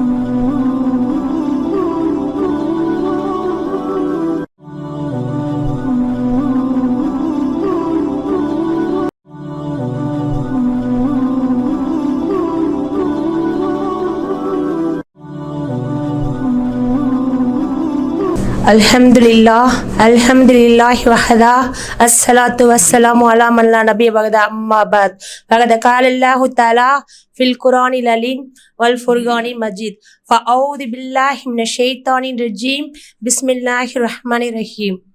Oh. الحمد لله الحمد لله وحده الصلاة والسلام على من لا نبي بعد أما بعد فقد قال الله تعالى في القرآن العليم والفرقان المجيد فأعوذ بالله من الشيطان الرجيم بسم الله الرحمن الرحيم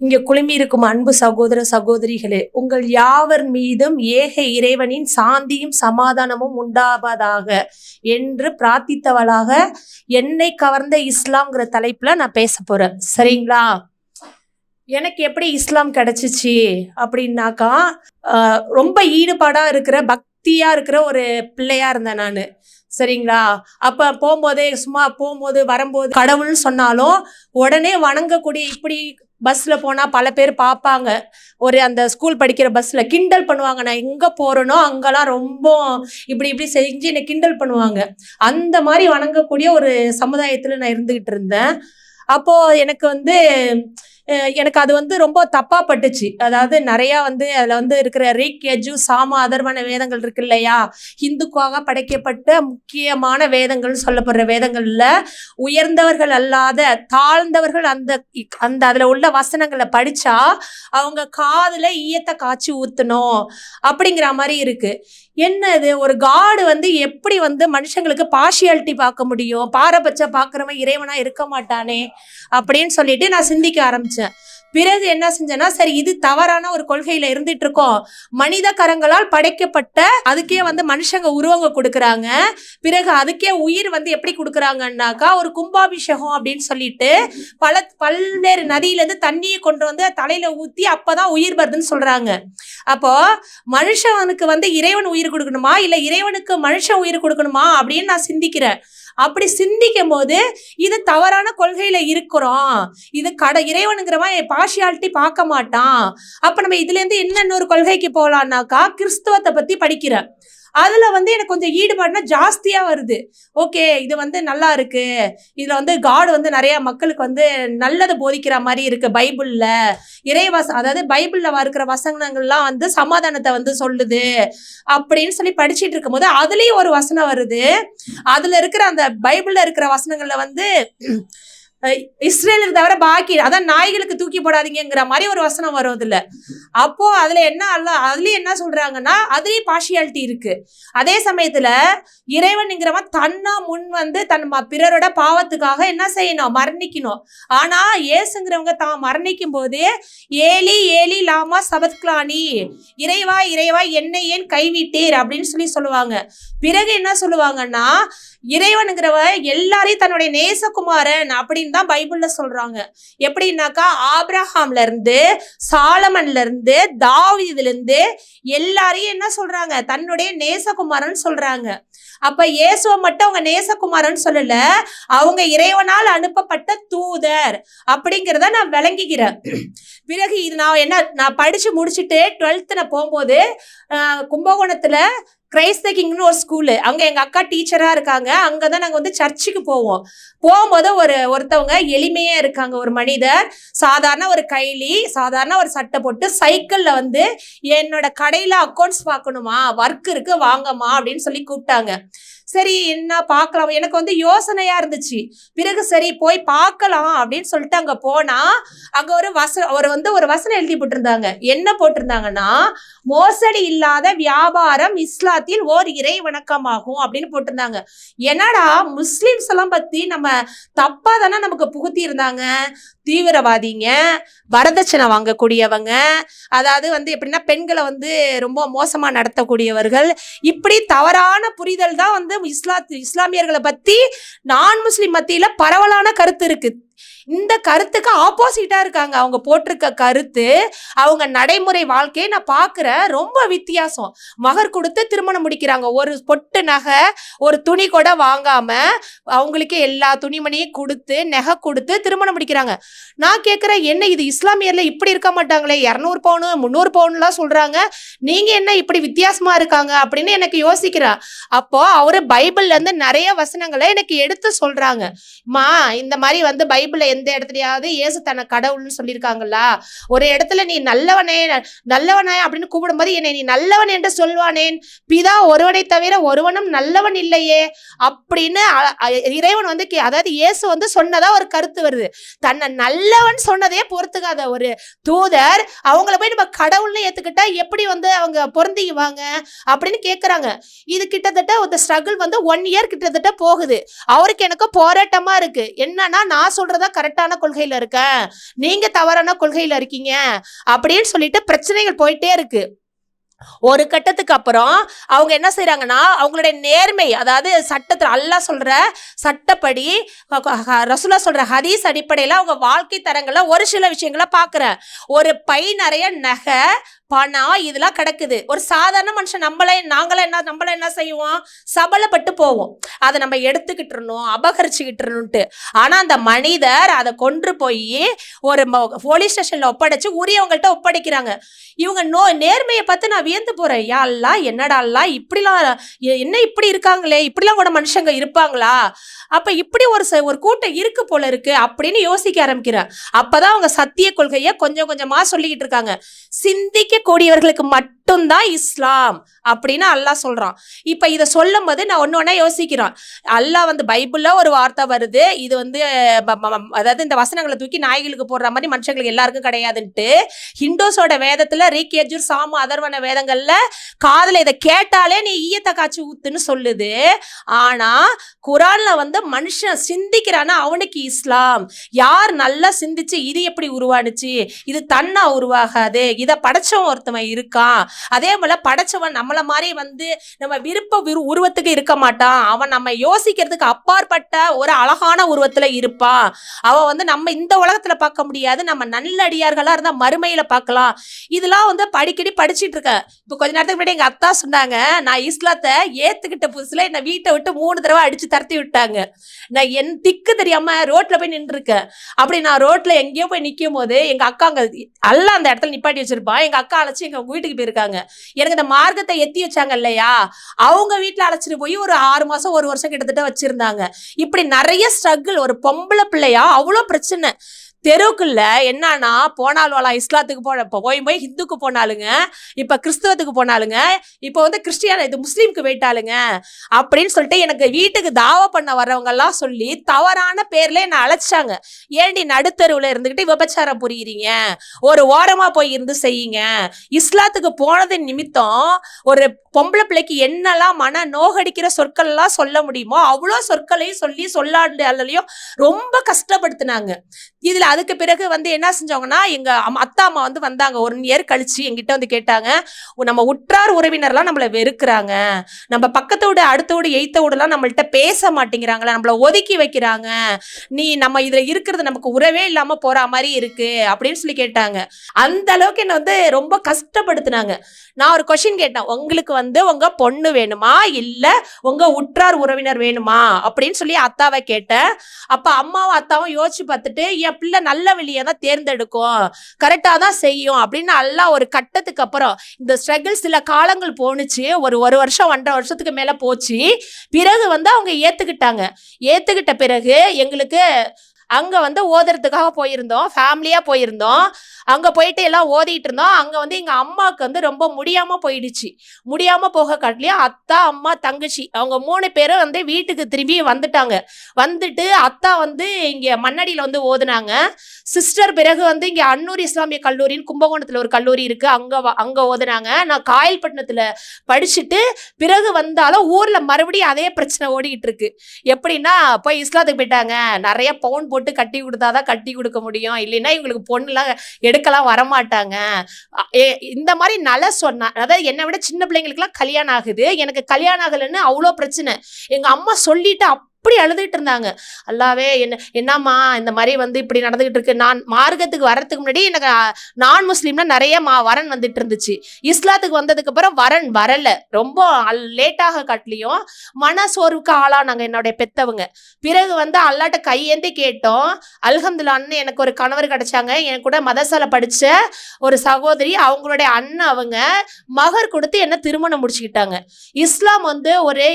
இங்கே குழுமி இருக்கும் அன்பு சகோதர சகோதரிகளே உங்கள் யாவர் மீதும் ஏக இறைவனின் சாந்தியும் சமாதானமும் உண்டாவதாக என்று பிரார்த்தித்தவளாக என்னை கவர்ந்த இஸ்லாம்ங்கிற தலைப்புல நான் பேச போறேன். சரிங்களா? எனக்கு எப்படி இஸ்லாம் கிடைச்சிச்சு அப்படின்னாக்கா ரொம்ப ஈடுபாடா இருக்கிற பக்தியா இருக்கிற ஒரு பிள்ளையா இருந்தேன் நான். சரிங்களா? அப்ப போகும்போதே சும்மா போகும்போது வரும்போது கடவுள்னு சொன்னாலும் உடனே வணங்கக்கூடிய இப்படி பஸ்ல போனா பல பேர் பார்ப்பாங்க ஒரு அந்த ஸ்கூல் படிக்கிற பஸ்ல கிண்டல் பண்ணுவாங்க. நான் எங்க போறேனோ அங்கெல்லாம் ரொம்ப இப்படி இப்படி செஞ்சு என்னை கிண்டல் பண்ணுவாங்க. அந்த மாதிரி வணங்கக்கூடிய ஒரு சமுதாயத்துல நான் இருந்துகிட்டு இருந்தேன். அப்போ எனக்கு வந்து எனக்கு அது வந்து ரொம்ப தப்பாக பட்டுச்சு. அதாவது நிறையா வந்து அதில் வந்து இருக்கிற ரிக் எஜு சாம அதர்வன வேதங்கள் இருக்கு இல்லையா? ஹிந்துக்காக படைக்கப்பட்ட முக்கியமான வேதங்கள்னு சொல்லப்படுற வேதங்களில் உயர்ந்தவர்கள் அல்லாத தாழ்ந்தவர்கள் அந்த அந்த அதில் உள்ள வசனங்களை படித்தா அவங்க காதில் ஈயத்தை காய்ச்சி ஊற்றணும் அப்படிங்கிற மாதிரி இருக்குது என்னது? ஒரு காடு வந்து எப்படி வந்து மனுஷங்களுக்கு பார்ஷியாலிட்டி பார்க்க முடியும்? பாரபட்சம் பார்க்குறவன் இறைவனா இருக்க மாட்டானே அப்படின்னு சொல்லிட்டு நான் சிந்திக்க ஆரம்பிச்சேன். பிறகு என்ன செஞ்சேன்னா சரி இது தவறான ஒரு கொள்கையில இருந்துட்டு இருக்கோம் மனித கரங்களால் படைக்கப்பட்ட அதுக்கே வந்து மனுஷங்க உருவங்க கொடுக்குறாங்க. பிறகு அதுக்கே உயிர் வந்து எப்படி கொடுக்குறாங்கன்னாக்கா ஒரு கும்பாபிஷேகம் அப்படின்னு சொல்லிட்டு பல பல்வேறு நதியிலேருந்து தண்ணியை கொண்டு வந்து தலையில ஊத்தி அப்பதான் உயிர் வருதுன்னு சொல்றாங்க. அப்போ மனுஷனுக்கு வந்து இறைவன் உயிர் கொடுக்கணுமா? இல்ல இறைவனுக்கு மனுஷன் உயிர் கொடுக்கணுமா? அப்படின்னு நான் சிந்திக்கிறேன். அப்படி சிந்திக்கும் போது இது தவறான கொள்கையில இருக்கிறோம். இது கட இறைவனுங்கிறவன் பார்ஷியாலிட்டி பார்க்க மாட்டான். அப்ப நம்ம இதுல இருந்து இன்னொரு கொள்கைக்கு போகலான்னாக்கா கிறிஸ்துவத்தை பத்தி படிக்கிற அதில் வந்து எனக்கு கொஞ்சம் ஈடுபாடுனா ஜாஸ்தியாக வருது. ஓகே இது வந்து நல்லா இருக்கு. இதில் வந்து காடு வந்து நிறையா மக்களுக்கு வந்து நல்லதை போதிக்கிற மாதிரி இருக்கு பைபிளில். இறைவச அதாவது பைபிளில் இருக்கிற வசனங்கள்லாம் வந்து சமாதானத்தை வந்து சொல்லுது அப்படின்னு சொல்லி படிச்சுட்டு இருக்கும்போது அதுலேயும் ஒரு வசனம் வருது. அதில் இருக்கிற அந்த பைபிளில் இருக்கிற வசனங்களில் வந்து இஸ்ரேலுக்கு தவிர பாக்கி அதான் நாய்களுக்கு தூக்கி போடாதீங்கங்கிற மாதிரி ஒரு வசனம் வரும் அதுல அப்போ அதுல என்ன அல்ல அதுலயும் என்ன சொல்றாங்கன்னா அதுலயும் பார்ஷியாலிட்டி இருக்கு. அதே சமயத்துல இறைவனுங்கிறவன் தன்னா முன் வந்து தன் ம- பிறரோட பாவத்துக்காக என்ன செய்யணும்? மரணிக்கணும். ஆனா ஏசுங்கிறவங்க தான் மரணிக்கும் போது ஏலி ஏலி லாமா சபத்கிலானி இறைவா இறைவா என்னை ஏன் கைவிட்டீர்? அப்படின்னு சொல்லி சொல்லுவாங்க. பிறகு என்ன சொல்லுவாங்கன்னா இறைவனுங்கிறவ எல்லாரையும் தன்னுடைய நேசகுமாரன் அப்படின்னு தான் பைபிள்ல சொல்றாங்க. எப்படின்னாக்கா ஆப்ரஹாம்ல இருந்து சாலமன்ல இருந்து தாவிதுல இருந்து எல்லாரையும் என்ன சொல்றாங்க? தன்னுடைய நேசகுமாரன் சொல்றாங்க. அப்ப இயேசுவை மட்டும் அவங்க நேசகுமாரன் சொல்லல அவங்க இறைவனால் அனுப்பப்பட்ட தூதர் அப்படிங்கிறத நான் விளங்கிக்கிறேன் பிறகு இது நான் என்ன நான் படிச்சு முடிச்சுட்டு டுவெல்த்து நான் போகும்போது கும்பகோணத்துல கிரைஸ்த கிங்னு ஒரு ஸ்கூலு அங்கே எங்கள் அக்கா டீச்சராக இருக்காங்க. அங்கே தான் நாங்கள் வந்து சர்ச்சுக்கு போவோம். போகும்போது ஒரு ஒருத்தவங்க எளிமையாக இருக்காங்க. ஒரு மனிதர் சாதாரண ஒரு கைலி சாதாரண ஒரு சட்டை போட்டு சைக்கிளில் வந்து என்னோட கடையில் அக்கௌண்ட்ஸ் பார்க்கணுமா? ஒர்க் இருக்குது வாங்கம்மா அப்படின்னு சொல்லி கூப்பிட்டாங்க. சரி என்ன பார்க்கலாம். எனக்கு வந்து யோசனையா இருந்துச்சு. பிறகு சரி போய் பார்க்கலாம் அப்படின்னு சொல்லிட்டு அங்க போனா அங்க ஒரு வசனம் ஒரு வந்து ஒரு வசனம் எழுதி போட்டிருந்தாங்க. என்ன போட்டிருந்தாங்கன்னா மோசடி இல்லாத வியாபாரம் இஸ்லாத்தில் ஓர் இறை வணக்கமாகும் அப்படின்னு போட்டிருந்தாங்க. என்னடா முஸ்லிம்ஸ் எல்லாம் பத்தி நம்ம தப்பா தானே நமக்கு புகுத்தி இருந்தாங்க? தீவிரவாதிங்க வரதட்சணை வாங்கக்கூடியவங்க அதாவது வந்து எப்படின்னா பெண்களை வந்து ரொம்ப மோசமா நடத்தக்கூடியவர்கள். இப்படி தவறான புரிதல் தான் வந்து இஸ்லா இஸ்லாமியர்களை பத்தி நான் முஸ்லீம் மத்தியில பரவலான கருத்து இருக்கு. இந்த கருத்துக்கு ஆப்போசிட்டா இருக்காங்க. அவங்க போட்டிருக்க கருத்து அவங்க நடைமுறை வாழ்க்கையை நான் பார்க்கிறேன் ரொம்ப வித்தியாசம். மகர் கொடுத்து திருமணம் முடிக்கிறாங்க. ஒரு பொட்டு நகை ஒரு துணி கூட வாங்காம அவங்களுக்கு எல்லா துணிமணியும் கொடுத்து நகை கொடுத்து திருமணம் முடிக்கிறாங்க. நான் கேட்குறேன் என்ன இது இஸ்லாமியர்ல இப்படி இருக்க மாட்டாங்களே? இரநூறு பவுனு முந்நூறு பவுன்லாம் சொல்றாங்க. நீங்க என்ன இப்படி வித்தியாசமா இருக்காங்க? அப்படின்னு எனக்கு யோசிக்கிறா. அப்போ அவரு பைபிள்ல இருந்து நிறைய வசனங்களை எனக்கு எடுத்து சொல்றாங்க. மா இந்த மாதிரி வந்து பைபிள்ல எந்த இடத்துலயாவது இயேசு தன்னை கடவுள்னு சொல்லியிருக்காங்களா? ஒரு இடத்துல நீ நல்லவனே நல்லவனே அப்படின்னு கூப்பிடும்போது என்னை நீ நல்லவன் என்று சொல்வானேன். பிதா ஒருவனை தவிர ஒருவனும் நல்லவன் இல்லையே அப்படின்னு இறைவன் வந்து கே- அதாவது இயேசு வந்து சொன்னதா ஒரு கருத்து வருது. தன்னை நல்லவன் சொன்னதே பொறுத்துக்காத ஒரு தூதர் அவங்கள போய் நம்ம கடவுள்னு ஏத்துக்கிட்டா எப்படி வந்து அவங்க பொருந்திக்குவாங்க அப்படின்னு கேக்குறாங்க. இது கிட்டத்தட்ட ஒரு ஸ்ட்ரகிள் வந்து ஒன் இயர் கிட்டத்தட்ட போகுது. அவருக்கு எனக்கு போராட்டமா இருக்கு. என்னன்னா நான் சொல்றதா கரெக்டான கொள்கையில இருக்கேன் நீங்க தவறான கொள்கையில இருக்கீங்க. அப்படின்னு சொல்லிட்டு பிரச்சனைகள் போயிட்டே இருக்கு. ஒரு கட்டத்துக்கு அப்புறம் அவங்க என்ன செய்கிறாங்கன்னா அவங்களுடைய நேர்மை அதாவது சட்டத்தில் அல்லா சொல்ற சட்டப்படி ரசுலா சொல்கிற சொல்ற ஹதீஸ் அடிப்படையில் அவங்க வாழ்க்கை தரங்களை ஒரு சில விஷயங்களை பார்க்குறேன் ஒரு பை நிறைய நகை பணம் இதெல்லாம் கிடக்குது. ஒரு சாதாரண மனுஷன் நம்மளே நாங்களே என்ன நம்மள என்ன செய்வோம்? சபலப்பட்டு போவோம். அதை நம்ம எடுத்துக்கிட்டுறணும் அபகரிச்சுக்கிட்டுருன்ட்டு ஆனால் அந்த மனிதர் அதை கொண்டு போய் ஒரு போலீஸ் ஸ்டேஷனில் ஒப்படைச்சு உரியவங்கள்ட்ட ஒப்படைக்கிறாங்க. இவங்க நோ நேர்மையை பார்த்து நான் வியந்து போகிறேன் யா என்னடா இப்படிலாம் என்ன இப்படி இருக்காங்களே? இப்படிலாம் கூட மனுஷங்க இருப்பாங்களா? அப்போ இப்படி ஒரு ச- ஒரு கூட்டம் இருக்கு போல இருக்கு அப்படின்னு யோசிக்க ஆரம்பிக்கிறேன். அப்போதான் அவங்க சத்திய கொள்கையை கொஞ்சம் கொஞ்சமாக சொல்லிக்கிட்டு இருக்காங்க. சிந்திக்க சம்பாதிக்கக்கூடியவர்களுக்கு மட்டும் மட்டும்தான் இஸ்லாம் அப்படின்னு அல்லாஹ் சொல்கிறான் இப்போ இதை சொல்லும் போது நான் ஒன்று ஒன்றா யோசிக்கிறான். அல்லாஹ் வந்து பைபிளில் ஒரு வார்த்தை வருது. இது வந்து அதாவது இந்த வசனங்களை தூக்கி நாய்களுக்கு போடுற மாதிரி மனுஷங்களுக்கு எல்லாருக்கும் கிடையாதுன்ட்டு ஹிந்துஸோட வேதத்தில் ரீகேஜூர் சாமு அதர்வன வேதங்களில் காதில் இதை கேட்டாலே நீ ஈயத்தை காய்ச்சி ஊத்துன்னு சொல்லுது. ஆனால் குரானில் வந்து மனுஷன் சிந்திக்கிறானா அவனுக்கு இஸ்லாம். யார் நல்லா சிந்திச்சு இது எப்படி உருவானுச்சு? இது தன்னா உருவாகாது. இதை படைச்சவன் ஒருத்தவன் இருக்கான். அதே போல படைச்சவன் நம்மள மாதிரி வந்து நம்ம விருப்ப விரு உருவத்துக்கு இருக்க மாட்டான். அவன் நம்ம யோசிக்கிறதுக்கு அப்பாற்பட்ட ஒரு அழகான உருவத்துல இருப்பான் அவன் வந்து நம்ம இந்த உலகத்துல பார்க்க முடியாது. நம்ம நல்லடியார்களா இருந்தா மறுமையில பார்க்கலாம். இதெல்லாம் வந்து படிக்கடி படிச்சிட்டு இருக்கேன் இப்போ கொஞ்ச நேரத்துக்கு முன்னாடி எங்க அத்தா சொன்னாங்க நான் இஸ்லாத்தை ஏத்துக்கிட்ட புதுசுல என்னை வீட்டை விட்டு மூணு தடவை அடிச்சு தரத்தி விட்டாங்க. நான் என் திக்கு தெரியாம ரோட்ல போய் நின்றுருக்கேன் அப்படி நான் ரோட்ல எங்கேயோ போய் நிக்கும் போது எங்க அக்கா அங்க எல்லாம் அந்த இடத்துல நிப்பாட்டி வச்சிருப்பான் எங்க அக்கா அழைச்சி எங்க வீட்டுக்கு போயிருக்காங்க. எனக்கு இந்த மார்க்கத்தை எத்தி வச்சாங்க இல்லையா? அவங்க வீட்டுல அழைச்சிட்டு போய் ஒரு ஆறு மாசம் ஒரு வருஷம் கிட்டத்தட்ட வச்சிருந்தாங்க. இப்படி நிறைய ஸ்ட்ரகிள் ஒரு பொம்பளை பிள்ளையா? அவ்வளோ பிரச்சனை. தெருவுக்குள்ள என்னன்னா போனாலும் இஸ்லாத்துக்கு போன போய் போய் ஹிந்துக்கு போனாலுங்க இப்போ கிறிஸ்தவத்துக்கு போனாலுங்க இப்போ வந்து கிறிஸ்டியான இது முஸ்லீமுக்கு போயிட்டாலுங்க அப்படின்னு சொல்லிட்டு எனக்கு வீட்டுக்கு தாவா பண்ண வர்றவங்க எல்லாம் சொல்லி தவறான பேர்ல என்னை அழைச்சாங்க ஏண்டி நடுத்தருவுல இருந்துகிட்டு விபச்சாரம் புரியுறீங்க? ஒரு ஓரமா போய் இருந்து செய்யுங்க. இஸ்லாத்துக்கு போனது நிமித்தம் ஒரு பொம்பளை பிள்ளைக்கு என்னெல்லாம் மன நோகடிக்கிற சொற்கள்லாம் சொல்ல முடியுமோ அவ்வளோ சொற்களையும் சொல்லி சொல்லாண்டாலையும் ரொம்ப கஷ்டப்படுத்தினாங்க. இதில் அதுக்கு பிறகு வந்து என்ன செஞ்சவங்கன்னா எங்கள் அம்மா- அத்தா அம்மா வந்து வந்தாங்க. ஒன் இயர் கழிச்சு எங்கிட்ட வந்து கேட்டாங்க நம்ம உற்றார் உறவினர்லாம் நம்மளை வெறுக்கிறாங்க. நம்ம பக்கத்து வீடு அடுத்த வீடு எய்த்த வீடுலாம் நம்மள்கிட்ட பேச மாட்டேங்கிறாங்களா நம்மள ஒதுக்கி வைக்கிறாங்க. நீ நம்ம இதில் இருக்கிறது நமக்கு உறவே இல்லாமல் போகிற மாதிரி இருக்கு அப்படின்னு சொல்லி கேட்டாங்க. அந்த அளவுக்கு என்னை வந்து ரொம்ப கஷ்டப்படுத்தினாங்க. நான் ஒரு கொஷின் கேட்டேன். உங்களுக்கு வந்து வந்து உங்க பொண்ணு வேணுமா? இல்ல உங்க உற்றார் உறவினர் வேணுமா? அப்படின்னு சொல்லி அத்தாவை கேட்டேன். அப்ப அம்மாவும் அத்தாவும் யோசிச்சு பார்த்துட்டு என் பிள்ளை நல்ல வழியை தான் தேர்ந்தெடுக்கும். கரெக்டா தான் செய்யும். அப்படின்னு எல்லாம் ஒரு கட்டத்துக்கு அப்புறம் இந்த ஸ்ட்ரகிள் சில காலங்கள் போணுச்சு. ஒரு ஒரு வருஷம் ஒன்றரை வருஷத்துக்கு மேல போச்சு. பிறகு வந்து அவங்க ஏத்துக்கிட்டாங்க. ஏத்துக்கிட்ட பிறகு எங்களுக்கு அங்கே வந்து ஓதுறதுக்காக போயிருந்தோம் ஃபேமிலியாக போயிருந்தோம். அங்கே போயிட்டு எல்லாம் ஓதிட்டு இருந்தோம். அங்கே வந்து எங்கள் அம்மாவுக்கு வந்து ரொம்ப முடியாமல் போயிடுச்சு. முடியாமல் போக காட்டிலையும் அத்தா அம்மா தங்கச்சி அவங்க மூணு பேரும் வந்து வீட்டுக்கு திரும்பி வந்துட்டாங்க. வந்துட்டு அத்தா வந்து இங்கே மண்ணடியில் வந்து ஓதுனாங்க. சிஸ்டர் பிறகு வந்து இங்கே அன்னூர் இஸ்லாமிய கல்லூரின்னு கும்பகோணத்தில் ஒரு கல்லூரி இருக்குது அங்கே அங்கே ஓதுனாங்க. நான் காயல்பட்டினத்தில் படிச்சுட்டு பிறகு வந்தாலும் ஊரில் மறுபடியும் அதே பிரச்சனை ஓடிக்கிட்டு இருக்கு. எப்படின்னா போய் இஸ்லாத்துக்கு போயிட்டாங்க. நிறைய பவுன் போட்டு கட்டி கொடுத்தாதான் கட்டி கொடுக்க முடியும். இல்லைன்னா இவங்களுக்கு பொண்ணுலாம் எடுக்கலாம் வரமாட்டாங்க. ஏ- இந்த மாதிரி நல்ல சொன்னா அதாவது என்னை விட சின்ன பிள்ளைங்களுக்குலாம் கல்யாணம் ஆகுது. எனக்கு கல்யாணம் ஆகலைன்னு அவ்வளோ பிரச்சனை. எங்க அம்மா சொல்லிட்டு அப்படி அழுதுகிட்டு இருந்தாங்க. அல்லாவே என்ன என்னம்மா இந்த மாதிரி வந்து இப்படி நடந்துகிட்டு இருக்கு. நான் மார்க்கத்துக்கு வர்றதுக்கு முன்னாடி எனக்கு நான் முஸ்லீம்னா நிறைய மா வரன் வந்துட்டு இருந்துச்சு. இஸ்லாத்துக்கு வந்ததுக்கு அப்புறம் வரன் வரல. ரொம்ப லேட்டாக காட்டிலையும் மன சோர்வுக்கு ஆளானாங்க என்னுடைய பெத்தவங்க. பிறகு வந்து அல்லாட்ட கையேந்தி கேட்டோம். அல்ஹம்துல்லான்னு எனக்கு ஒரு கணவர் கிடைச்சாங்க. என் கூட மதசால படிச்ச ஒரு சகோதரி அவங்களுடைய அண்ணன் அவங்க மகர் கொடுத்து என்ன திருமணம் முடிச்சுக்கிட்டாங்க. இஸ்லாம் வந்து ஒரு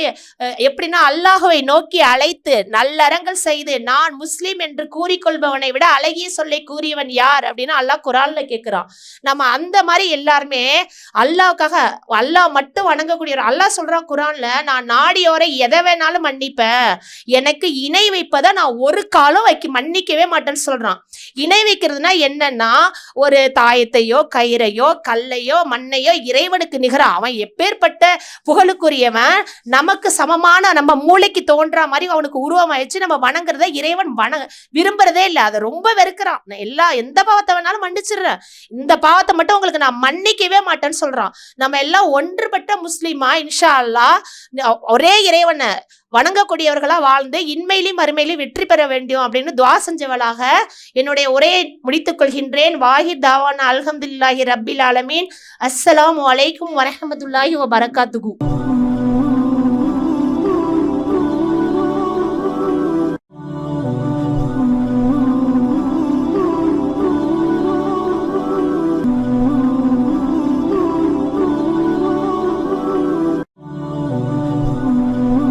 எப்படின்னா அல்லாஹுவை நோக்கி அழைத்து நல்லறங்கள் செய்து நான் முஸ்லீம் என்று கூறிக்கொள்பவனை விட அழகிய சொல்லை கூறியவன் யார்? அப்படின்னு அல்லாஹ் குரான்ல கேட்கிறான் நம்ம அந்த மாதிரி எல்லாருமே அல்லாவுக்காக அல்லாஹ் மட்டும் வணங்கக்கூடிய அல்லாஹ் சொல்றான் குரான்ல நான் நாடியோரை எதை வேணாலும் மன்னிப்பேன். எனக்கு இணை வைப்பதை நான் ஒரு காலம் வைக்க மன்னிக்கவே மாட்டேன்னு சொல்றான். இணை வைக்கிறதுனா என்னன்னா ஒரு தாயத்தையோ கயிறையோ கல்லையோ மண்ணையோ இறைவனுக்கு நிகர அவன் எப்பேற்பட்ட புகழுக்குரியவன் நமக்கு சமமான நம்ம மூளைக்கு தோன்றா மாதிரி அவனுக்கு உருவமாயிடுச்சு. நம்ம வணங்குறத இறைவன் வணங்க விரும்புறதே இல்லை. அதை ரொம்ப வெறுக்கிறான். நான் எல்லா எந்த பாவத்தை வேணாலும் மன்னிச்சிடுறேன். இந்த பாவத்தை மட்டும் உங்களுக்கு நான் மன்னிக்கவே மாட்டேன்னு சொல்றான். நம்ம எல்லாம் ஒன்றுபட்ட முஸ்லீமா? இன்ஷா அல்லாஹ் ஒரே இறைவனை வணங்கக்கூடியவர்களா வாழ்ந்து இன்மையிலும் மறுமையிலும் வெற்றி பெற வேண்டும் அப்படின்னு துவா செஞ்சவளாக என்னுடைய உரையை முடித்துக் கொள்கின்றேன். வாஹித் தாவான் அல்ஹம்துலில்லாஹி ரபில் ஆலமீன். அஸ்ஸலாம் வலைக்கும் வரஹமதுல்லாஹி வ